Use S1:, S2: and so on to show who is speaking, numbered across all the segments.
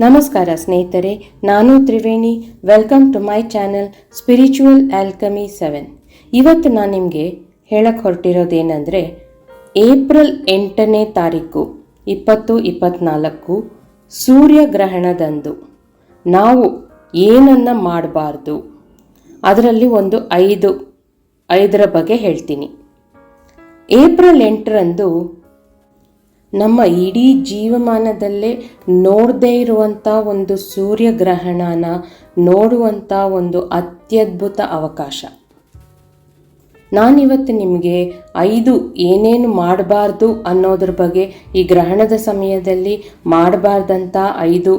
S1: ನಮಸ್ಕಾರ ಸ್ನೇಹಿತರೆ, ನಾನು Triveni. Welcome to my channel spiritual alchemy seven ಇವತ್ತು ನಾನು ನಿಮಗೆ ಹೇಳಕ್ಕೆ ಹೊರಟಿರೋದೇನೆಂದರೆ, ಏಪ್ರಿಲ್ ಎಂಟನೇ ತಾರೀಕು, ಇಪ್ಪತ್ತು ಇಪ್ಪತ್ತ್ನಾಲ್ಕು ಸೂರ್ಯಗ್ರಹಣದಂದು ನಾವು ಏನನ್ನು ಮಾಡಬಾರ್ದು? ಅದರಲ್ಲಿ ಒಂದು ಐದು, ಐದರ ಬಗ್ಗೆ ಹೇಳ್ತೀನಿ. ಏಪ್ರಿಲ್ ಎಂಟರಂದು ನಮ್ಮ ಇಡೀ ಜೀವಮಾನದಲ್ಲೇ ನೋಡದೇ ಇರುವಂಥ ಒಂದು ಸೂರ್ಯಗ್ರಹಣನ ನೋಡುವಂಥ ಒಂದು ಅತ್ಯದ್ಭುತ ಅವಕಾಶ. ನಾನಿವತ್ತು ನಿಮಗೆ ಐದು ಏನೇನು ಮಾಡಬಾರ್ದು ಅನ್ನೋದ್ರ ಬಗ್ಗೆ ಈ ಗ್ರಹಣದ ಸಮಯದಲ್ಲಿ ಮಾಡಬಾರ್ದಂಥ ಐದು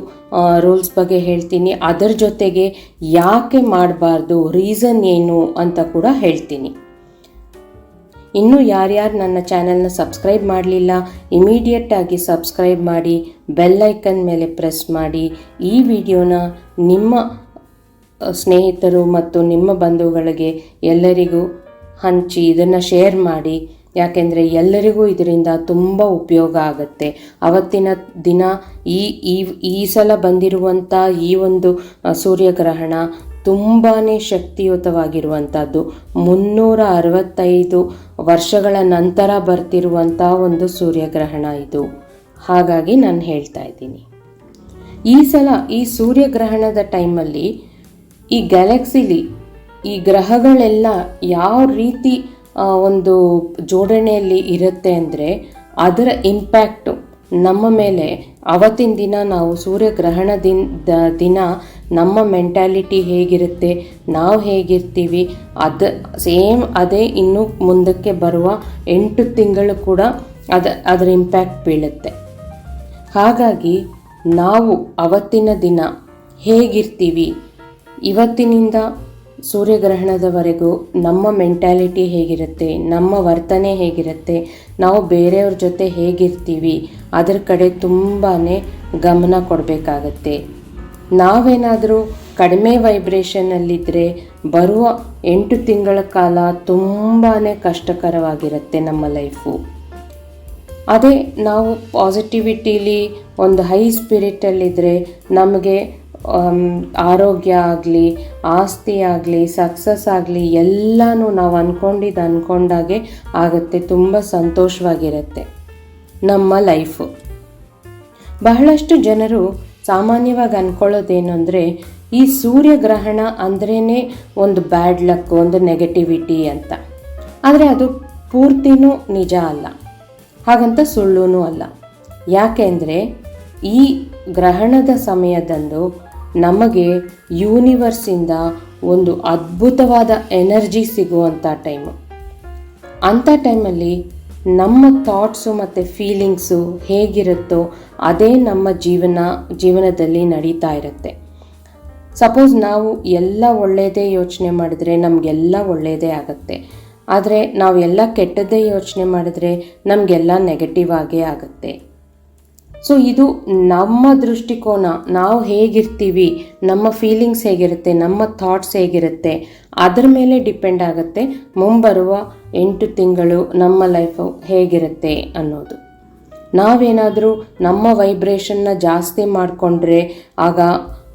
S1: ರೂಲ್ಸ್ ಬಗ್ಗೆ ಹೇಳ್ತೀನಿ. ಅದರ ಜೊತೆಗೆ ಯಾಕೆ ಮಾಡಬಾರ್ದು, ರೀಸನ್ ಏನು ಅಂತ ಕೂಡ ಹೇಳ್ತೀನಿ. ಇನ್ನೂ ಯಾರ್ಯಾರು ನನ್ನ ಚಾನೆಲ್ನ ಸಬ್ಸ್ಕ್ರೈಬ್ ಮಾಡಲಿಲ್ಲ ಇಮಿಡಿಯೇಟಾಗಿ ಸಬ್ಸ್ಕ್ರೈಬ್ ಮಾಡಿ ಬೆಲ್ಲೈಕನ್ ಮೇಲೆ ಪ್ರೆಸ್ ಮಾಡಿ. ಈ ವಿಡಿಯೋನ ನಿಮ್ಮ ಸ್ನೇಹಿತರು ಮತ್ತು ನಿಮ್ಮ ಬಂಧುಗಳಿಗೆ ಎಲ್ಲರಿಗೂ ಹಂಚಿ ಇದನ್ನು ಶೇರ್ ಮಾಡಿ. ಯಾಕೆಂದರೆ ಎಲ್ಲರಿಗೂ ಇದರಿಂದ ತುಂಬ ಉಪಯೋಗ ಆಗುತ್ತೆ. ಅವತ್ತಿನ ದಿನ ಈ ಈ ಈ ಸಲ ಬಂದಿರುವಂಥ ಈ ಒಂದು ಸೂರ್ಯಗ್ರಹಣ ತುಂಬಾ ಶಕ್ತಿಯುತವಾಗಿರುವಂಥದ್ದು ಮುನ್ನೂರ ಅರವತ್ತೈದು ವರ್ಷಗಳ ನಂತರ ಬರ್ತಿರುವಂಥ ಒಂದು ಸೂರ್ಯಗ್ರಹಣ ಇದು. ಹಾಗಾಗಿ ನಾನು ಹೇಳ್ತಾ ಇದ್ದೀನಿ. ಈ ಸಲ ಈ ಸೂರ್ಯಗ್ರಹಣದ ಟೈಮಲ್ಲಿ ಈ ಗ್ಯಾಲಕ್ಸಿಲಿ ಈ ಗ್ರಹಗಳೆಲ್ಲ ಯಾವ ರೀತಿ ಒಂದು ಜೋಡಣೆಯಲ್ಲಿ ಇರುತ್ತೆ ಅಂದರೆ ಅದರ ಇಂಪ್ಯಾಕ್ಟು ನಮ್ಮ ಮೇಲೆ ಅವತ್ತಿನ ದಿನ ನಾವು ಸೂರ್ಯಗ್ರಹಣದಿಂದ ದಿನ ನಮ್ಮ ಮೆಂಟ್ಯಾಲಿಟಿ ಹೇಗಿರುತ್ತೆ, ನಾವು ಹೇಗಿರ್ತೀವಿ, ಅದು ಸೇಮ್ ಅದೇ ಇನ್ನು ಮುಂದಕ್ಕೆ ಬರುವ ಎಂಟು ತಿಂಗಳು ಕೂಡ ಅದು, ಅದರ ಇಂಪ್ಯಾಕ್ಟ್ ಬೀಳುತ್ತೆ. ಹಾಗಾಗಿ ನಾವು ಅವತ್ತಿನ ದಿನ ಹೇಗಿರ್ತೀವಿ, ಇವತ್ತಿನಿಂದ ಸೂರ್ಯಗ್ರಹಣದವರೆಗೂ ನಮ್ಮ ಮೆಂಟ್ಯಾಲಿಟಿ ಹೇಗಿರುತ್ತೆ, ನಮ್ಮ ವರ್ತನೆ ಹೇಗಿರುತ್ತೆ, ನಾವು ಬೇರೆಯವ್ರ ಜೊತೆ ಹೇಗಿರ್ತೀವಿ, ಅದರ ಕಡೆ ತುಂಬಾ ಗಮನ ಕೊಡಬೇಕಾಗತ್ತೆ. ನಾವೇನಾದರೂ ಕಡಿಮೆ ವೈಬ್ರೇಷನ್ನಲ್ಲಿದ್ದರೆ ಬರುವ ಎಂಟು ತಿಂಗಳ ಕಾಲ ತುಂಬಾ ಕಷ್ಟಕರವಾಗಿರುತ್ತೆ ನಮ್ಮ ಲೈಫು ಅದೇ ನಾವು ಪಾಸಿಟಿವಿಟಿಲಿ ಒಂದು ಹೈ ಸ್ಪಿರಿಟಲ್ಲಿದ್ದರೆ ನಮಗೆ ಆರೋಗ್ಯ ಆಗಲಿ, ಆಸ್ತಿ ಆಗಲಿ ಸಕ್ಸಸ್ ಆಗಲಿ ಎಲ್ಲನೂ ನಾವು ಅಂದ್ಕೊಂಡಿದ್ದು ಅಂದ್ಕೊಂಡಾಗೆ ಆಗುತ್ತೆ, ತುಂಬ ಸಂತೋಷವಾಗಿರುತ್ತೆ ನಮ್ಮ ಲೈಫು ಬಹಳಷ್ಟು ಜನರು ಸಾಮಾನ್ಯವಾಗಿ ಅಂದ್ಕೊಳ್ಳೋದೇನು ಅಂದರೆ, ಈ ಸೂರ್ಯಗ್ರಹಣ ಅಂದ್ರೇ ಒಂದು ಬ್ಯಾಡ್ ಲಕ್, ಒಂದು ನೆಗೆಟಿವಿಟಿ ಅಂತ. ಆದರೆ ಅದು ಪೂರ್ತಿನೂ ನಿಜ ಅಲ್ಲ. ಹಾಗಂತ ಸುಳ್ಳು ಅಲ್ಲ. ಯಾಕೆಂದರೆ ಈ ಗ್ರಹಣದ ಸಮಯದಂದು ನಮಗೆ ಯೂನಿವರ್ಸಿಂದ ಒಂದು ಅದ್ಭುತವಾದ ಎನರ್ಜಿ ಸಿಗುವಂಥ ಟೈಮು. ಅಂಥ ಟೈಮಲ್ಲಿ ನಮ್ಮ ಥಾಟ್ಸು ಮತ್ತು ಫೀಲಿಂಗ್ಸು ಹೇಗಿರುತ್ತೋ ಅದೇ ನಮ್ಮ ಜೀವನ, ಜೀವನದಲ್ಲಿ ನಡೀತಾ ಇರುತ್ತೆ. ಸಪೋಸ್ ನಾವು ಎಲ್ಲ ಒಳ್ಳೆಯದೇ ಯೋಚನೆ ಮಾಡಿದ್ರೆ ನಮಗೆಲ್ಲ ಒಳ್ಳೆಯದೇ ಆಗುತ್ತೆ. ಆದರೆ ನಾವು ಎಲ್ಲ ಕೆಟ್ಟದ್ದೇ ಯೋಚನೆ ಮಾಡಿದ್ರೆ ನಮಗೆಲ್ಲ ನೆಗೆಟಿವ್ ಆಗೇ ಆಗುತ್ತೆ. ಸೊ ಇದು ನಮ್ಮ ದೃಷ್ಟಿಕೋನ. ನಾವು ಹೇಗಿರ್ತೀವಿ, ನಮ್ಮ ಫೀಲಿಂಗ್ಸ್ ಹೇಗಿರುತ್ತೆ, ನಮ್ಮ ಥಾಟ್ಸ್ ಹೇಗಿರುತ್ತೆ ಅದರ ಮೇಲೆ ಡಿಪೆಂಡ್ ಆಗುತ್ತೆ ಮುಂಬರುವ ಎಂಟು ತಿಂಗಳು ನಮ್ಮ ಲೈಫು ಹೇಗಿರುತ್ತೆ ಅನ್ನೋದು. ನಾವೇನಾದರೂ ನಮ್ಮ ವೈಬ್ರೇಷನ್ನ ಜಾಸ್ತಿ ಮಾಡಿಕೊಂಡ್ರೆ ಆಗ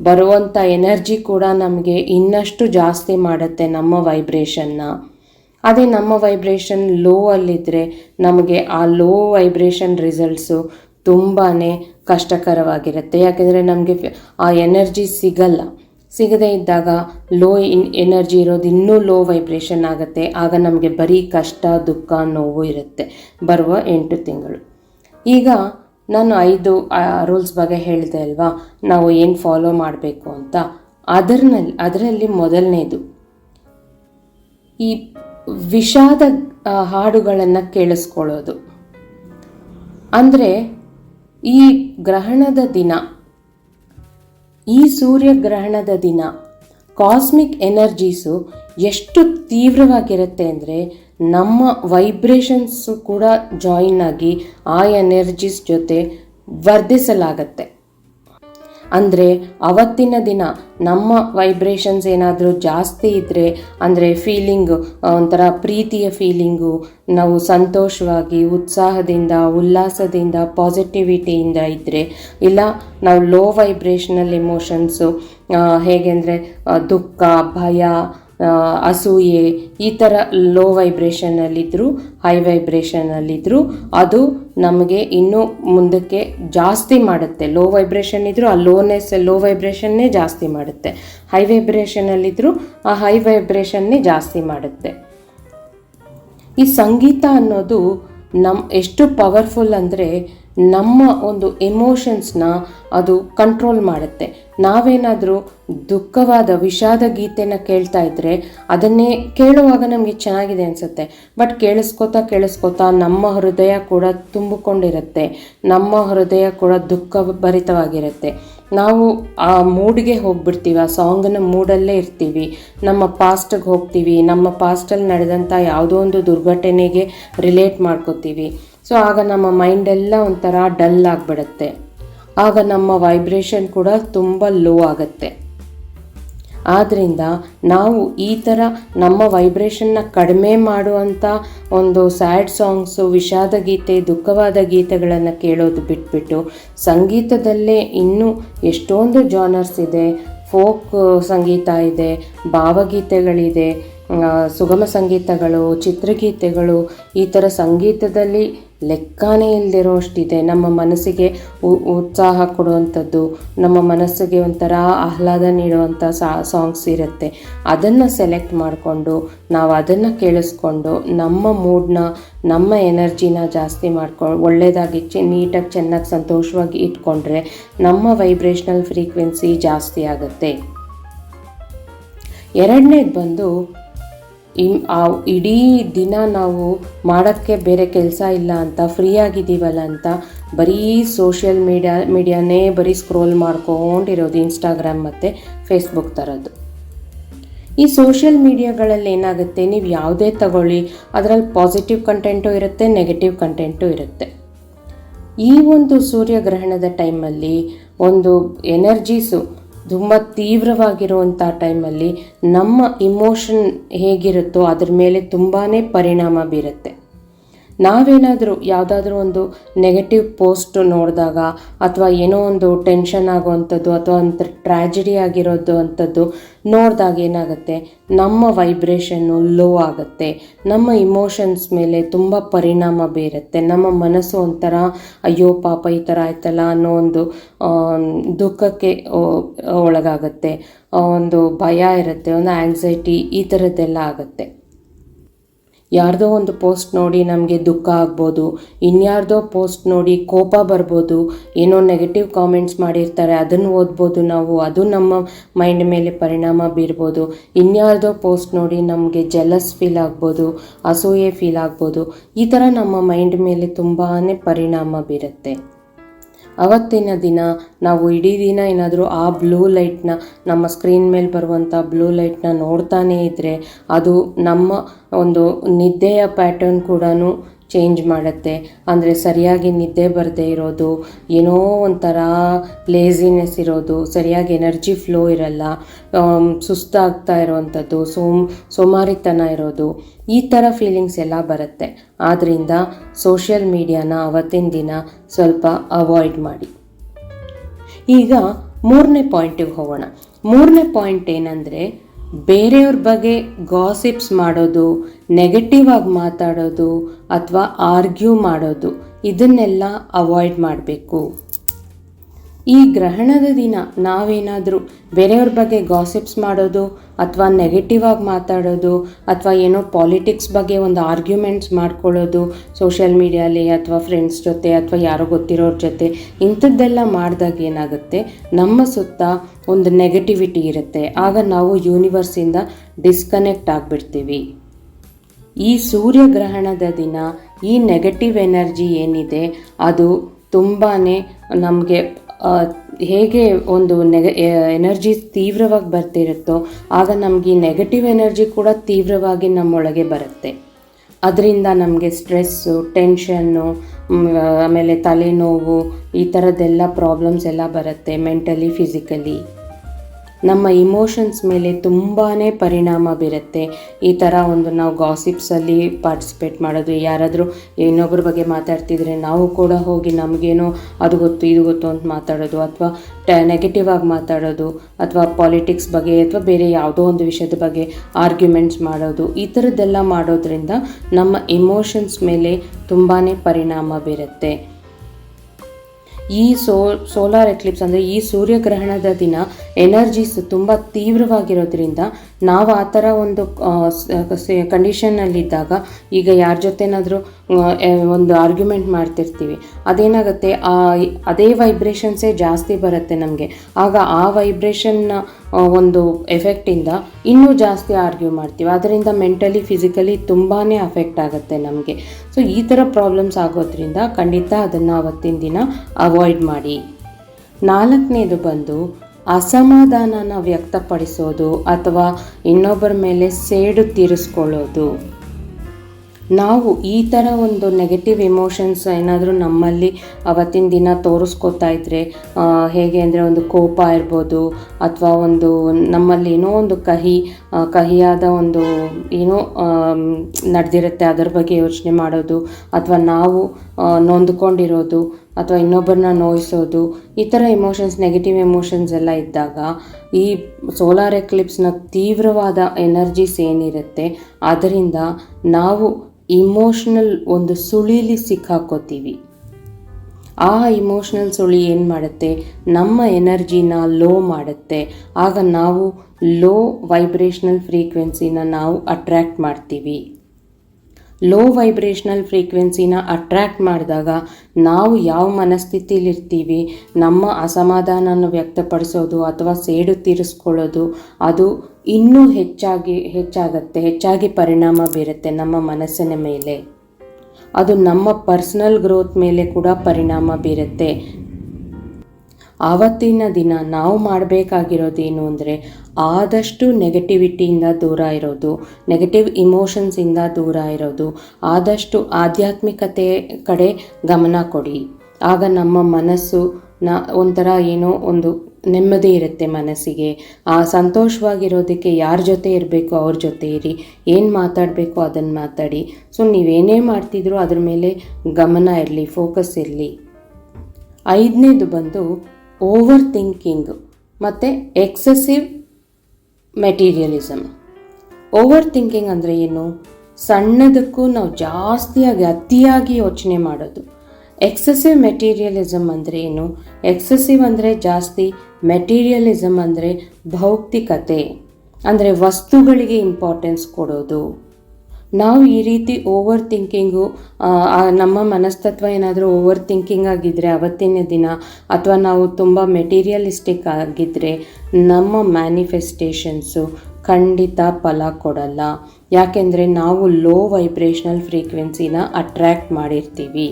S1: ಬರುವಂಥ ಎನರ್ಜಿ ಕೂಡ ನಮಗೆ ಇನ್ನಷ್ಟು ಜಾಸ್ತಿ ಮಾಡುತ್ತೆ ನಮ್ಮ ವೈಬ್ರೇಷನ್ನ. ಅದೇ ನಮ್ಮ ವೈಬ್ರೇಷನ್ ಲೋ ಅಲ್ಲಿದ್ದರೆ ನಮಗೆ ಆ ಲೋ ವೈಬ್ರೇಷನ್ ರಿಸಲ್ಟ್ಸು ತುಂಬಾ ಕಷ್ಟಕರವಾಗಿರುತ್ತೆ. ಯಾಕೆಂದರೆ ನಮಗೆ ಆ ಎನರ್ಜಿ ಸಿಗಲ್ಲ. ಸಿಗದೇ ಇದ್ದಾಗ ಲೋ ಇನ್ ಎನರ್ಜಿ ಇರೋದು ಇನ್ನೂ ಲೋ ವೈಬ್ರೇಷನ್ ಆಗುತ್ತೆ. ಆಗ ನಮಗೆ ಬರೀ ಕಷ್ಟ, ದುಃಖ, ನೋವು ಇರುತ್ತೆ. ಬರುವ ಎಂಟು ತಿಂಗಳು. ಈಗ ನಾನು ಐದು ರೂಲ್ಸ್ ಬಗ್ಗೆ ಹೇಳಿದೆ ಅಲ್ವಾ? ನಾವು ಏನು ಫಾಲೋ ಮಾಡಬೇಕು ಅಂತ. ಅದರಲ್ಲಿ ಅದರಲ್ಲಿ ಮೊದಲನೇದು. ಈ ವಿಷಾದ ಹಾಡುಗಳನ್ನು ಕೇಳಿಸ್ಕೊಳ್ಳೋದು. ಅಂದರೆ ಈ ಗ್ರಹಣದ ದಿನ ಈ ಸೂರ್ಯಗ್ರಹಣದ ದಿನ ಕಾಸ್ಮಿಕ್ ಎನರ್ಜೀಸು ಎಷ್ಟು ತೀವ್ರವಾಗಿರುತ್ತೆ ಅಂದರೆ ನಮ್ಮ ವೈಬ್ರೇಷನ್ಸು ಕೂಡ ಜಾಯಿನ್ ಆಗಿ ಆ ಎನರ್ಜೀಸ್ ಜೊತೆ ವರ್ಧಿಸಲಾಗತ್ತೆ. ಅಂದರೆ ಅವತ್ತಿನ ದಿನ ನಮ್ಮ ವೈಬ್ರೇಷನ್ಸ್ ಏನಾದರೂ ಜಾಸ್ತಿ ಇದ್ದರೆ ಅಂದರೆ ಫೀಲಿಂಗ್ ಒಂಥರ ಪ್ರೀತಿಯ ಫೀಲಿಂಗು ನಾವು ಸಂತೋಷವಾಗಿ, ಉತ್ಸಾಹದಿಂದ, ಉಲ್ಲಾಸದಿಂದ ಪಾಸಿಟಿವಿಟಿಯಿಂದ ಇದ್ದರೆ ಇಲ್ಲ ನಾವು ಲೋ ವೈಬ್ರೇಷನಲ್ ಎಮೋಷನ್ಸು ಹೇಗೆ ಅಂದರೆ ದುಃಖ, ಭಯ ಅಸೂಯೆ ಈ ಥರ ಲೋ ವೈಬ್ರೇಷನಲ್ಲಿದ್ದರೂ ಹೈ ವೈಬ್ರೇಷನಲ್ಲಿದ್ದರೂ ಅದು ನಮಗೆ ಇನ್ನೂ ಮುಂದಕ್ಕೆ ಜಾಸ್ತಿ ಮಾಡುತ್ತೆ. ಲೋ ವೈಬ್ರೇಷನ್ ಇದ್ದರೂ ಆ ಲೋನೆಸ್ ಲೋ ವೈಬ್ರೇಷನ್ನೇ ಜಾಸ್ತಿ ಮಾಡುತ್ತೆ. ಹೈ ವೈಬ್ರೇಷನಲ್ಲಿದ್ದರೂ ಆ ಹೈ ವೈಬ್ರೇಷನ್ನೇ ಜಾಸ್ತಿ ಮಾಡುತ್ತೆ. ಈ ಸಂಗೀತ ಅನ್ನೋದು ನಮ್ಮ ಎಷ್ಟು ಪವರ್ಫುಲ್ ಅಂದರೆ ನಮ್ಮ ಒಂದು ಎಮೋಷನ್ಸ್ನ ಅದು ಕಂಟ್ರೋಲ್ ಮಾಡುತ್ತೆ. ನಾವೇನಾದರೂ ದುಃಖವಾದ ವಿಷಾದ ಗೀತೆನ ಕೇಳ್ತಾ ಇದ್ದರೆ ಅದನ್ನೇ ಕೇಳುವಾಗ ನಮಗೆ ಚೆನ್ನಾಗಿದೆ ಅನಿಸುತ್ತೆ. ಬಟ್ ಕೇಳಿಸ್ಕೊತಾ ಕೇಳಿಸ್ಕೊತಾ ನಮ್ಮ ಹೃದಯ ಕೂಡ ತುಂಬಿಕೊಂಡಿರುತ್ತೆ. ನಮ್ಮ ಹೃದಯ ಕೂಡ ದುಃಖ ಭರಿತವಾಗಿರುತ್ತೆ ನಾವು ಆ ಮೂಡ್ಗೆ ಹೋಗ್ಬಿಡ್ತೀವಿ, ಆ ಸಾಂಗ್ನ ಮೂಡಲ್ಲೇ ಇರ್ತೀವಿ. ನಮ್ಮ ಪಾಸ್ಟ್ಗೆ ಹೋಗ್ತೀವಿ, ನಮ್ಮ ಪಾಸ್ಟಲ್ಲಿ ನಡೆದಂಥ ಯಾವುದೋ ಒಂದು ದುರ್ಘಟನೆಗೆ ರಿಲೇಟ್ ಮಾಡ್ಕೋತೀವಿ. ಸೊ, ಆಗ ನಮ್ಮ ಮೈಂಡೆಲ್ಲ ಒಂಥರ ಡಲ್ ಆಗಿಬಿಡುತ್ತೆ. ಆಗ ನಮ್ಮ ವೈಬ್ರೇಷನ್ ಕೂಡ ತುಂಬ ಲೋ ಆಗುತ್ತೆ. ಆದ್ದರಿಂದ ನಾವು ಈ ಥರ ನಮ್ಮ ವೈಬ್ರೇಷನ್ನ ಕಡಿಮೆ ಮಾಡುವಂಥ ಒಂದು ಸ್ಯಾಡ್ ಸಾಂಗ್ಸು ವಿಷಾದ ಗೀತೆ, ದುಃಖವಾದ ಗೀತೆಗಳನ್ನು ಕೇಳೋದು ಬಿಟ್ಬಿಟ್ಟು ಸಂಗೀತದಲ್ಲೇ ಇನ್ನೂ ಎಷ್ಟೊಂದು ಜಾನರ್ಸ್ ಇದೆ. ಫೋಕ್ ಸಂಗೀತ ಇದೆ, ಭಾವಗೀತೆಗಳಿದೆ ಸುಗಮ ಸಂಗೀತಗಳು, ಚಿತ್ರಗೀತೆಗಳು, ಈ ಥರ ಸಂಗೀತದಲ್ಲಿ ಲೆಕ್ಕನೇ ಇಲ್ಲದಿರೋ ಅಷ್ಟಿದೆ ನಮ್ಮ ಮನಸ್ಸಿಗೆ ಉತ್ಸಾಹ ಕೊಡುವಂಥದ್ದು, ನಮ್ಮ ಮನಸ್ಸಿಗೆ ಒಂಥರ ಆಹ್ಲಾದ ನೀಡುವಂಥ ಸಾ, ಸಾಂಗ್ಸ್ ಇರುತ್ತೆ. ಅದನ್ನು ಸೆಲೆಕ್ಟ್ ಮಾಡಿಕೊಂಡು, ನಾವು ಅದನ್ನು ಕೇಳಿಸ್ಕೊಂಡು, ನಮ್ಮ ಮೂಡ್ನ, ನಮ್ಮ ಎನರ್ಜಿನ ಜಾಸ್ತಿ ಮಾಡ್ಕೊಂಡು ಒಳ್ಳೆಯದಾಗಿ ಚೆ ನೀಟಾಗಿ, ಚೆನ್ನಾಗಿ, ಸಂತೋಷವಾಗಿ ಇಟ್ಕೊಂಡ್ರೆ ನಮ್ಮ ವೈಬ್ರೇಷನಲ್ ಫ್ರೀಕ್ವೆನ್ಸಿ ಜಾಸ್ತಿ ಆಗುತ್ತೆ. ಎರಡನೇದು ಬಂದು ಇನ್ ಆ ಇಡೀ ದಿನ ನಾವು ಮಾಡೋಕ್ಕೆ ಬೇರೆ ಕೆಲಸ ಇಲ್ಲ ಅಂತ ಫ್ರೀ ಆಗಿದ್ದೀವಲ್ಲ ಅಂತ ಬರೀ ಸೋಷಿಯಲ್ ಮೀಡಿಯಾ ಮೀಡಿಯಾನೇ ಬರೀ ಸ್ಕ್ರೋಲ್ ಮಾಡ್ಕೊಂಡಿರೋದು ಇನ್ಸ್ಟಾಗ್ರಾಮ್ ಮತ್ತು ಫೇಸ್ಬುಕ್ ಥರದ್ದು ಈ ಸೋಷಿಯಲ್ ಮೀಡಿಯಾಗಳಲ್ಲಿ ಏನಾಗುತ್ತೆ? ನೀವು ಯಾವುದೇ ತಗೊಳ್ಳಿ, ಅದರಲ್ಲಿ ಪಾಸಿಟಿವ್ ಕಂಟೆಂಟು ಇರುತ್ತೆ ನೆಗೆಟಿವ್ ಕಂಟೆಂಟು ಇರುತ್ತೆ. ಈ ಒಂದು ಸೂರ್ಯಗ್ರಹಣದ ಟೈಮಲ್ಲಿ ಒಂದು ಎನರ್ಜೀಸು ತುಂಬ ತೀವ್ರವಾಗಿರುವಂಥ ಟೈಮಲ್ಲಿ ನಮ್ಮ ಇಮೋಷನ್ ಹೇಗಿರುತ್ತೋ ಅದ್ರ ಮೇಲೆ ತುಂಬಾ ಪರಿಣಾಮ ಬೀರುತ್ತೆ. ನಾವೇನಾದರೂ ಯಾವುದಾದ್ರೂ ಒಂದು ನೆಗೆಟಿವ್ ಪೋಸ್ಟ್ ನೋಡಿದಾಗ ಅಥವಾ ಏನೋ ಒಂದು ಟೆನ್ಷನ್ ಆಗುವಂಥದ್ದು ಅಥವಾ ಒಂದು ಟ್ರ್ಯಾಜಿಡಿ ಆಗಿರೋದು ಅಂಥದ್ದು ನೋಡಿದಾಗ ಏನಾಗುತ್ತೆ? ನಮ್ಮ ವೈಬ್ರೇಷನ್ನು ಲೋ ಆಗುತ್ತೆ. ನಮ್ಮ ಇಮೋಷನ್ಸ್ ಮೇಲೆ ತುಂಬ ಪರಿಣಾಮ ಬೀರುತ್ತೆ. ನಮ್ಮ ಮನಸ್ಸು ಒಂಥರ, ಅಯ್ಯೋ ಪಾಪ ಈ ಥರ ಆಯ್ತಲ್ಲ ಅನ್ನೋ ಒಂದು ದುಃಖಕ್ಕೆ ಒಳಗಾಗುತ್ತೆ. ಒಂದು ಭಯ ಇರುತ್ತೆ, ಒಂದು ಆಂಗ್ಸೈಟಿ ಈ ಥರದ್ದೆಲ್ಲ ಆಗುತ್ತೆ. ಯಾರ್ದೋ ಒಂದು ಪೋಸ್ಟ್ ನೋಡಿ ನಮಗೆ ದುಃಖ ಆಗ್ಬೋದು, ಇನ್ಯಾರ್ದೋ ಪೋಸ್ಟ್ ನೋಡಿ ಕೋಪ ಬರ್ಬೋದು, ಏನೋ ನೆಗೆಟಿವ್ ಕಾಮೆಂಟ್ಸ್ ಮಾಡಿರ್ತಾರೆ, ಅದನ್ನು ಓದ್ಬೋದು ನಾವು, ಅದು ನಮ್ಮ ಮೈಂಡ್ ಮೇಲೆ ಪರಿಣಾಮ ಬೀರ್ಬೋದು. ಇನ್ಯಾರ್ದೋ ಪೋಸ್ಟ್ ನೋಡಿ ನಮಗೆ ಜಲಸ್ ಫೀಲ್ ಆಗ್ಬೋದು, ಅಸೂಯೆ ಫೀಲ್ ಆಗ್ಬೋದು. ಈ ಥರ ನಮ್ಮ ಮೈಂಡ್ ಮೇಲೆ ತುಂಬಾ ಪರಿಣಾಮ ಬೀರುತ್ತೆ. ಅವತ್ತಿನ ದಿನ ನಾವು ಇಡೀ ದಿನ ಏನಾದರೂ ಆ ಬ್ಲೂ ಲೈಟ್ನ ನಮ್ಮ ಸ್ಕ್ರೀನ್ ಮೇಲೆ ಬರುವಂಥ ಬ್ಲೂ ಲೈಟ್ನ ನೋಡ್ತಾನೇ ಇದ್ದರೆ ಅದು ನಮ್ಮ ಒಂದು ನಿದ್ದೆಯ ಪ್ಯಾಟರ್ನ್ ಕೂಡ ಚೇಂಜ್ ಮಾಡುತ್ತೆ. ಅಂದರೆ ಸರಿಯಾಗಿ ನಿದ್ದೆ ಬರದೇ ಇರೋದು, ಏನೋ ಒಂಥರ ಲೇಸಿನೆಸ್ ಇರೋದು, ಸರಿಯಾಗಿ ಎನರ್ಜಿ ಫ್ಲೋ ಇರಲ್ಲ ಸುಸ್ತಾಗ್ತಾ ಇರೋವಂಥದ್ದು ಸೋಮ್, ಸೋಮಾರಿತನ ಇರೋದು, ಈ ಥರ ಫೀಲಿಂಗ್ಸ್ ಎಲ್ಲ ಬರುತ್ತೆ. ಆದ್ದರಿಂದ ಸೋಷಿಯಲ್ ಮೀಡಿಯಾನ ಅವತ್ತಿನ ದಿನ ಸ್ವಲ್ಪ ಅವಾಯ್ಡ್ ಮಾಡಿ. ಈಗ ಮೂರನೇ ಪಾಯಿಂಟಿಗೆ ಹೋಗೋಣ. ಮೂರನೇ ಪಾಯಿಂಟ್ ಏನಂದರೆ ಬೇರೆಯವ್ರ ಬಗ್ಗೆ ಗಾಸಿಪ್ಸ್ ಮಾಡೋದು ನೆಗೆಟಿವ್ ಆಗಿ ಮಾತಾಡೋದು ಅಥವಾ ಆರ್ಗ್ಯೂ ಮಾಡೋದು ಇದನ್ನೆಲ್ಲ ಅವಾಯ್ಡ್ ಮಾಡಬೇಕು. ಈ ಗ್ರಹಣದ ದಿನ ನಾವೇನಾದರೂ ಬೇರೆಯವ್ರ ಬಗ್ಗೆ ಗಾಸಿಪ್ಸ್ ಮಾಡೋದು ಅಥವಾ ನೆಗೆಟಿವ್ ಆಗಿ ಮಾತಾಡೋದು ಅಥವಾ ಏನೋ ಪಾಲಿಟಿಕ್ಸ್ ಬಗ್ಗೆ ಒಂದು ಆರ್ಗ್ಯುಮೆಂಟ್ಸ್ ಮಾಡ್ಕೊಳ್ಳೋದು ಸೋಷಿಯಲ್ ಮೀಡಿಯಾಲಿ ಅಥವಾ ಫ್ರೆಂಡ್ಸ್ ಜೊತೆ ಅಥವಾ ಯಾರೋ ಗೊತ್ತಿರೋರ ಜೊತೆ ಇಂಥದ್ದೆಲ್ಲ ಮಾಡಿದಾಗ ಏನಾಗುತ್ತೆ? ನಮ್ಮ ಸುತ್ತ ಒಂದು ನೆಗೆಟಿವಿಟಿ ಇರುತ್ತೆ. ಆಗ ನಾವು ಯೂನಿವರ್ಸಿಂದ ಡಿಸ್ಕನೆಕ್ಟ್ ಆಗಿಬಿಡ್ತೀವಿ. ಈ ಸೂರ್ಯಗ್ರಹಣದ ದಿನ ಈ ನೆಗೆಟಿವ್ ಎನರ್ಜಿ ಏನಿದೆ ಅದು ತುಂಬಾ ನಮಗೆ ಹೇಗೆ ಒಂದು ನೆಗ ಎನರ್ಜಿ ತೀವ್ರವಾಗಿ ಬರ್ತಿರುತ್ತೋ, ಆಗ ನಮಗೆ ನೆಗೆಟಿವ್ ಎನರ್ಜಿ ಕೂಡ ತೀವ್ರವಾಗಿ ನಮ್ಮೊಳಗೆ ಬರುತ್ತೆ. ಅದರಿಂದ ನಮಗೆ ಸ್ಟ್ರೆಸ್ಸು ಟೆನ್ಷನ್ನು ಆಮೇಲೆ ತಲೆನೋವು, ಈ ಥರದ್ದೆಲ್ಲ ಪ್ರಾಬ್ಲಮ್ಸ್ ಎಲ್ಲ ಬರುತ್ತೆ ಮೆಂಟಲಿ ಫಿಸಿಕಲಿ ನಮ್ಮ ಇಮೋಷನ್ಸ್ ಮೇಲೆ ತುಂಬಾ ಪರಿಣಾಮ ಬೀರುತ್ತೆ. ಈ ಥರ ಒಂದು ನಾವು ಗಾಸಿಪ್ಸಲ್ಲಿ ಪಾರ್ಟಿಸಿಪೇಟ್ ಮಾಡೋದು, ಯಾರಾದರೂ ಇನ್ನೊಬ್ಬರ ಬಗ್ಗೆ ಮಾತಾಡ್ತಿದ್ರೆ ನಾವು ಕೂಡ ಹೋಗಿ ನಮಗೇನೋ ಅದು ಗೊತ್ತು, ಇದು ಗೊತ್ತು ಅಂತ ಮಾತಾಡೋದು, ಅಥವಾ ಟ ನೆಗೆಟಿವ್ ಆಗಿ ಮಾತಾಡೋದು, ಅಥವಾ ಪಾಲಿಟಿಕ್ಸ್ ಬಗ್ಗೆ, ಅಥವಾ ಬೇರೆ ಯಾವುದೋ ಒಂದು ವಿಷಯದ ಬಗ್ಗೆ ಆರ್ಗ್ಯುಮೆಂಟ್ಸ್ ಮಾಡೋದು, ಈ ಥರದ್ದೆಲ್ಲ ಮಾಡೋದ್ರಿಂದ ನಮ್ಮ ಇಮೋಷನ್ಸ್ ಮೇಲೆ ತುಂಬಾ ಪರಿಣಾಮ ಬೀರುತ್ತೆ. ಈ ಸೋ, ಸೋಲಾರ್ ಎಕ್ಲಿಪ್ಸ್ ಅಂದರೆ ಈ ಸೂರ್ಯಗ್ರಹಣದ ದಿನ ಎನರ್ಜೀಸ್ ತುಂಬ ತೀವ್ರವಾಗಿರೋದ್ರಿಂದ ನಾವು ಆ ಥರ ಒಂದು ಕಂಡೀಷನ್ನಲ್ಲಿದ್ದಾಗ ಈಗ ಯಾರ ಜೊತೆನಾದರೂ ಒಂದು ಆರ್ಗ್ಯುಮೆಂಟ್ ಮಾಡ್ತಿರ್ತೀವಿ. ಅದೇನಾಗುತ್ತೆ, ಆ, ಅದೇ ವೈಬ್ರೇಷನ್ಸೇ ಜಾಸ್ತಿ ಬರುತ್ತೆ ನಮಗೆ. ಆಗ ಆ ವೈಬ್ರೇಷನ್ನ ಒಂದು ಎಫೆಕ್ಟಿಂದ ಇನ್ನೂ ಜಾಸ್ತಿ ಆರ್ಗ್ಯೂ ಮಾಡ್ತೀವಿ. ಅದರಿಂದ ಮೆಂಟಲಿ ಫಿಸಿಕಲಿ ತುಂಬಾ ಅಫೆಕ್ಟ್ ಆಗುತ್ತೆ ನಮಗೆ. ಸೊ ಈ ಥರ ಪ್ರಾಬ್ಲಮ್ಸ್ ಆಗೋದ್ರಿಂದ ಖಂಡಿತ ಅದನ್ನು ಅವತ್ತಿನ ದಿನ ಅವಾಯ್ಡ್ ಮಾಡಿ. ನಾಲ್ಕನೇದು ಬಂದು ಅಸಮಾಧಾನನ ವ್ಯಕ್ತಪಡಿಸೋದು ಅಥವಾ ಇನ್ನೊಬ್ಬರ ಮೇಲೆ ಸೇಡು ತೀರಿಸ್ಕೊಳ್ಳೋದು. ನಾವು ಈ ಥರ ಒಂದು ನೆಗೆಟಿವ್ ಇಮೋಷನ್ಸ್ ಏನಾದರೂ ನಮ್ಮಲ್ಲಿ ಅವತ್ತಿನ ದಿನ ತೋರಿಸ್ಕೊತಾ ಇದ್ದರೆ ಹೇಗೆ ಅಂದರೆ ಒಂದು ಕೋಪ ಇರ್ಬೋದು, ಅಥವಾ ಒಂದು ನಮ್ಮಲ್ಲಿ ಏನೋ ಒಂದು ಕಹಿ ಕಹಿಯಾದ ಒಂದು ಏನೋ ನಡೆದಿರುತ್ತೆ, ಅದರ ಬಗ್ಗೆ ಯೋಚನೆ ಮಾಡೋದು, ಅಥವಾ ನಾವು ನೊಂದ್ಕೊಂಡಿರೋದು ಅಥವಾ ಇನ್ನೊಬ್ಬರನ್ನ ನೋಯಿಸೋದು, ಈ ಥರ ಎಮೋಷನ್ಸ್ ನೆಗೆಟಿವ್ ಎಮೋಷನ್ಸ್ ಎಲ್ಲ ಇದ್ದಾಗ ಈ ಸೋಲಾರ್ ಎಕ್ಲಿಪ್ಸ್ನ ತೀವ್ರವಾದ ಎನರ್ಜೀಸ್ ಏನಿರುತ್ತೆ, ಅದರಿಂದ ನಾವು ಇಮೋಷ್ನಲ್ ಒಂದು ಸುಳಿಲಿ ಸಿಕ್ಕಾಕೋತೀವಿ. ಆ ಇಮೋಷ್ನಲ್ ಸುಳಿ ಏನು ಮಾಡುತ್ತೆ? ನಮ್ಮ ಎನರ್ಜಿನ ಲೋ ಮಾಡುತ್ತೆ. ಆಗ ನಾವು ಲೋ ವೈಬ್ರೇಷನಲ್ ಫ್ರೀಕ್ವೆನ್ಸಿನ ನಾವು ಅಟ್ರ್ಯಾಕ್ಟ್ ಮಾಡ್ತೀವಿ. ಲೋ ವೈಬ್ರೇಷನಲ್ ಫ್ರೀಕ್ವೆನ್ಸಿನ ಅಟ್ರ್ಯಾಕ್ಟ್ ಮಾಡಿದಾಗ ನಾವು ಯಾವ ಮನಸ್ಥಿತಿಲಿರ್ತೀವಿ ನಮ್ಮ ಅಸಮಾಧಾನವನ್ನು ವ್ಯಕ್ತಪಡಿಸೋದು ಅಥವಾ ಸೇಡು ತೀರಿಸ್ಕೊಳ್ಳೋದು, ಅದು ಇನ್ನೂ ಹೆಚ್ಚಾಗಿ, ಹೆಚ್ಚಾಗತ್ತೆ, ಹೆಚ್ಚಾಗಿ ಪರಿಣಾಮ ಬೀರುತ್ತೆ ನಮ್ಮ ಮನಸ್ಸಿನ ಮೇಲೆ. ಅದು ನಮ್ಮ ಪರ್ಸ್ನಲ್ ಗ್ರೋತ್ ಮೇಲೆ ಕೂಡ ಪರಿಣಾಮ ಬೀರುತ್ತೆ. ಆವತ್ತಿನ ದಿನ ನಾವು ಮಾಡಬೇಕಾಗಿರೋದೇನು ಅಂದರೆ ಆದಷ್ಟು ನೆಗೆಟಿವಿಟಿಯಿಂದ ದೂರ ಇರೋದು ನೆಗೆಟಿವ್ ಇಮೋಷನ್ಸಿಂದ ದೂರ ಇರೋದು, ಆದಷ್ಟು ಆಧ್ಯಾತ್ಮಿಕತೆ ಕಡೆ ಗಮನ ಕೊಡಿ. ಆಗ ನಮ್ಮ ಮನಸ್ಸು ನ ಒಂಥರ ಏನೋ ಒಂದು ನೆಮ್ಮದಿ ಇರುತ್ತೆ ಮನಸ್ಸಿಗೆ. ಆ ಸಂತೋಷವಾಗಿರೋದಕ್ಕೆ ಯಾರ ಜೊತೆ ಇರಬೇಕು ಅವ್ರ ಜೊತೆ ಇರಿ. ಏನು ಮಾತಾಡಬೇಕು ಅದನ್ನು ಮಾತಾಡಿ. ಸೊ ನೀವೇನೇ ಮಾಡ್ತಿದ್ರೂ ಅದ್ರ ಮೇಲೆ ಗಮನ ಇರಲಿ ಫೋಕಸ್ ಇರಲಿ. ಐದನೇದು ಬಂದು ಓವರ್ ಥಿಂಕಿಂಗ್ ಮತ್ತು ಎಕ್ಸೆಸಿವ್ ಮೆಟೀರಿಯಲಿಸಮ್ ಓವರ್ ಥಿಂಕಿಂಗ್ ಅಂದರೆ ಏನು? ಸಣ್ಣದಕ್ಕೂ ನಾವು ಜಾಸ್ತಿಯಾಗಿ, ಅತಿಯಾಗಿ ಯೋಚನೆ ಮಾಡೋದು. ಎಕ್ಸೆಸಿವ್ ಮೆಟೀರಿಯಲಿಸಮ್ ಅಂದರೆ ಏನು? ಎಕ್ಸೆಸಿವ್ ಅಂದರೆ ಜಾಸ್ತಿ ಮೆಟೀರಿಯಲಿಸಮ್ ಅಂದರೆ ಭೌತಿಕತೆ. ಅಂದರೆ ವಸ್ತುಗಳಿಗೆ ಇಂಪಾರ್ಟೆನ್ಸ್ ಕೊಡೋದು. ನಾವು ಈ ರೀತಿ ಓವರ್ ಥಿಂಕಿಂಗು ನಮ್ಮ ಮನಸ್ತತ್ವ ಏನಾದರೂ ಓವರ್ ಥಿಂಕಿಂಗ್ ಆಗಿದ್ದರೆ ಅವತ್ತಿನ ದಿನ, ಅಥವಾ ನಾವು ತುಂಬ ಮೆಟೀರಿಯಲಿಸ್ಟಿಕ್ ಆಗಿದ್ದರೆ ನಮ್ಮ ಮ್ಯಾನಿಫೆಸ್ಟೇಷನ್ಸು ಖಂಡಿತ ಫಲ ಕೊಡಲ್ಲ. ಯಾಕೆಂದರೆ ನಾವು ಲೋ ವೈಬ್ರೇಷನಲ್ ಫ್ರೀಕ್ವೆನ್ಸಿನ ಅಟ್ರ್ಯಾಕ್ಟ್ ಮಾಡಿರ್ತೀವಿ.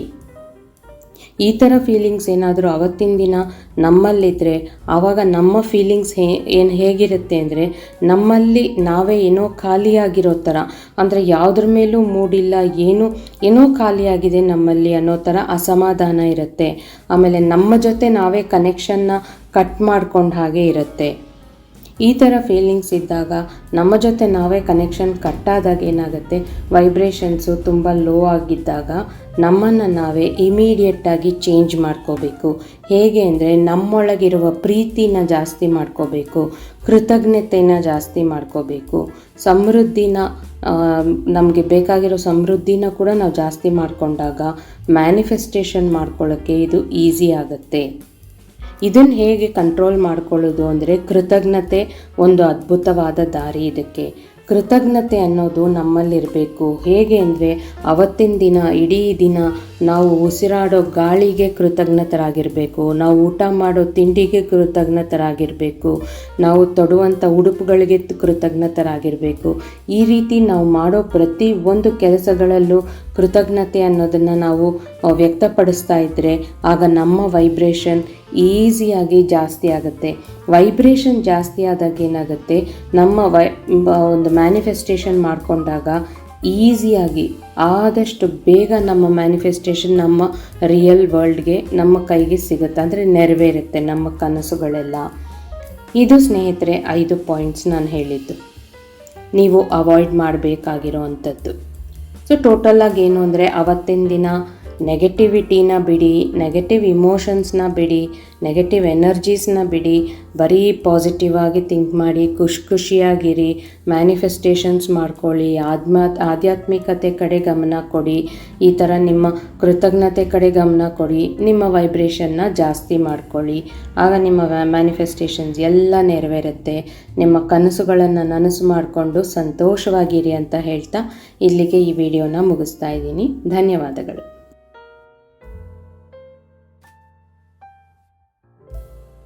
S1: ಈ ಥರ ಫೀಲಿಂಗ್ಸ್ ಏನಾದರೂ ಅವತ್ತಿನ ದಿನ ನಮ್ಮಲ್ಲಿದ್ದರೆ ಆವಾಗ ನಮ್ಮ ಫೀಲಿಂಗ್ಸ್ ಹೇ, ಏನು ಹೇಗಿರುತ್ತೆ ಅಂದರೆ, ನಮ್ಮಲ್ಲಿ ನಾವೇ ಏನೋ ಖಾಲಿಯಾಗಿರೋ ಥರ ಅಂದರೆ ಯಾವುದ್ರ ಮೇಲೂ ಮೂಡಿಲ್ಲ, ಏನು, ಏನೋ ಖಾಲಿಯಾಗಿದೆ ನಮ್ಮಲ್ಲಿ ಅನ್ನೋ ಥರ ಅಸಮಾಧಾನ ಇರುತ್ತೆ. ಆಮೇಲೆ ನಮ್ಮ ಜೊತೆ ನಾವೇ ಕನೆಕ್ಷನ್ನ ಕಟ್ ಮಾಡ್ಕೊಂಡ ಹಾಗೆ ಇರುತ್ತೆ. ಈ ಥರ ಫೀಲಿಂಗ್ಸ್ ಇದ್ದಾಗ ನಮ್ಮ ಜೊತೆ ನಾವೇ ಕನೆಕ್ಷನ್ ಕಟ್ಟಾದಾಗ ಏನಾಗುತ್ತೆ? ವೈಬ್ರೇಷನ್ಸು ತುಂಬ ಲೋ ಆಗಿದ್ದಾಗ ನಮ್ಮನ್ನು ನಾವೇ ಇಮಿಡಿಯೇಟಾಗಿ ಚೇಂಜ್ ಮಾಡ್ಕೋಬೇಕು. ಹೇಗೆ ಅಂದರೆ ನಮ್ಮೊಳಗಿರುವ ಪ್ರೀತಿನ ಜಾಸ್ತಿ ಮಾಡ್ಕೋಬೇಕು, ಕೃತಜ್ಞತೆನ ಜಾಸ್ತಿ ಮಾಡ್ಕೋಬೇಕು. ಸಮೃದ್ಧಿನ ನಮಗೆ ಬೇಕಾಗಿರೋ ಸಮೃದ್ಧಿನ ಕೂಡ ನಾವು ಜಾಸ್ತಿ ಮಾಡಿಕೊಂಡಾಗ ಮ್ಯಾನಿಫೆಸ್ಟೇಷನ್ ಮಾಡ್ಕೊಳ್ಳೋಕ್ಕೆ ಇದು ಈಸಿ ಆಗುತ್ತೆ. ಇದನ್ನು ಹೇಗೆ ಕಂಟ್ರೋಲ್ ಮಾಡ್ಕೊಳ್ಳೋದು ಅಂದರೆ ಕೃತಜ್ಞತೆ ಒಂದು ಅದ್ಭುತವಾದ ದಾರಿ ಇದಕ್ಕೆ. ಕೃತಜ್ಞತೆ ಅನ್ನೋದು ನಮ್ಮಲ್ಲಿರಬೇಕು. ಹೇಗೆ ಅಂದರೆ ಅವತ್ತಿನ ದಿನ, ಇಡೀ ದಿನ ನಾವು ಉಸಿರಾಡೋ ಗಾಳಿಗೆ ಕೃತಜ್ಞತರಾಗಿರಬೇಕು. ನಾವು ಊಟ ಮಾಡೋ ತಿಂಡಿಗೆ ಕೃತಜ್ಞತರಾಗಿರಬೇಕು. ನಾವು ತೊಡುವಂಥ ಉಡುಪುಗಳಿಗೆ ಕೃತಜ್ಞತರಾಗಿರಬೇಕು. ಈ ರೀತಿ ನಾವು ಮಾಡೋ ಪ್ರತಿ ಒಂದು ಕೆಲಸಗಳಲ್ಲೂ ಕೃತಜ್ಞತೆ ಅನ್ನೋದನ್ನು ನಾವು ವ್ಯಕ್ತಪಡಿಸ್ತಾ ಇದ್ದರೆ ಆಗ ನಮ್ಮ ವೈಬ್ರೇಷನ್ ಈಸಿಯಾಗಿ ಜಾಸ್ತಿ ಆಗುತ್ತೆ. ವೈಬ್ರೇಷನ್ ಜಾಸ್ತಿ ಆದಾಗ ಏನಾಗುತ್ತೆ? ನಮ್ಮ ವೈ ಒಂದು ಮ್ಯಾನಿಫೆಸ್ಟೇಷನ್ ಮಾಡಿಕೊಂಡಾಗ ಈಸಿಯಾಗಿ ಆದಷ್ಟು ಬೇಗ ನಮ್ಮ ಮ್ಯಾನಿಫೆಸ್ಟೇಷನ್ ನಮ್ಮ ರಿಯಲ್ ವರ್ಲ್ಡ್ಗೆ ನಮ್ಮ ಕೈಗೆ ಸಿಗುತ್ತೆ. ಅಂದರೆ ನೆರವೇರುತ್ತೆ ನಮ್ಮ ಕನಸುಗಳೆಲ್ಲ. ಇದು ಸ್ನೇಹಿತರೆ, ಐದು ಪಾಯಿಂಟ್ಸ್ ನಾನು ಹೇಳಿದ್ದು. ನೀವು ಅವಾಯ್ಡ್ ಮಾಡಬೇಕಾಗಿರೋ ಅಂಥದ್ದು ಸೊ ಟೋಟಲಾಗಿ ಏನು ಅಂದರೆ ಅವತ್ತಿನ ದಿನ ನೆಗೆಟಿವಿಟಿನ ಬಿಡಿ ನೆಗೆಟಿವ್ ಇಮೋಷನ್ಸ್ನ ಬಿಡಿ ನೆಗೆಟಿವ್ ಎನರ್ಜೀಸ್ನ ಬಿಡಿ, ಬರೀ ಪಾಸಿಟಿವ್ ಆಗಿ ಥಿಂಕ್ ಮಾಡಿ, ಖುಷಿ ಖುಷಿಯಾಗಿರಿ ಮ್ಯಾನಿಫೆಸ್ಟೇಷನ್ಸ್ ಮಾಡ್ಕೊಳ್ಳಿ ಆದ್ಮ ಆಧ್ಯಾತ್ಮಿಕತೆ ಕಡೆ ಗಮನ ಕೊಡಿ, ಈ ಥರ ನಿಮ್ಮ ಕೃತಜ್ಞತೆ ಕಡೆ ಗಮನ ಕೊಡಿ, ನಿಮ್ಮ ವೈಬ್ರೇಷನ್ನ ಜಾಸ್ತಿ ಮಾಡ್ಕೊಳ್ಳಿ. ಆಗ ನಿಮ್ಮ ಮ್ಯಾನಿಫೆಸ್ಟೇಷನ್ಸ್ ಎಲ್ಲ ನೆರವೇರುತ್ತೆ. ನಿಮ್ಮ ಕನಸುಗಳನ್ನು ನನಸು ಮಾಡಿಕೊಂಡು ಸಂತೋಷವಾಗಿರಿ ಅಂತ ಹೇಳ್ತಾ ಇಲ್ಲಿಗೆ ಈ ವಿಡಿಯೋನ ಮುಗಿಸ್ತಾ ಇದ್ದೀನಿ. ಧನ್ಯವಾದಗಳು.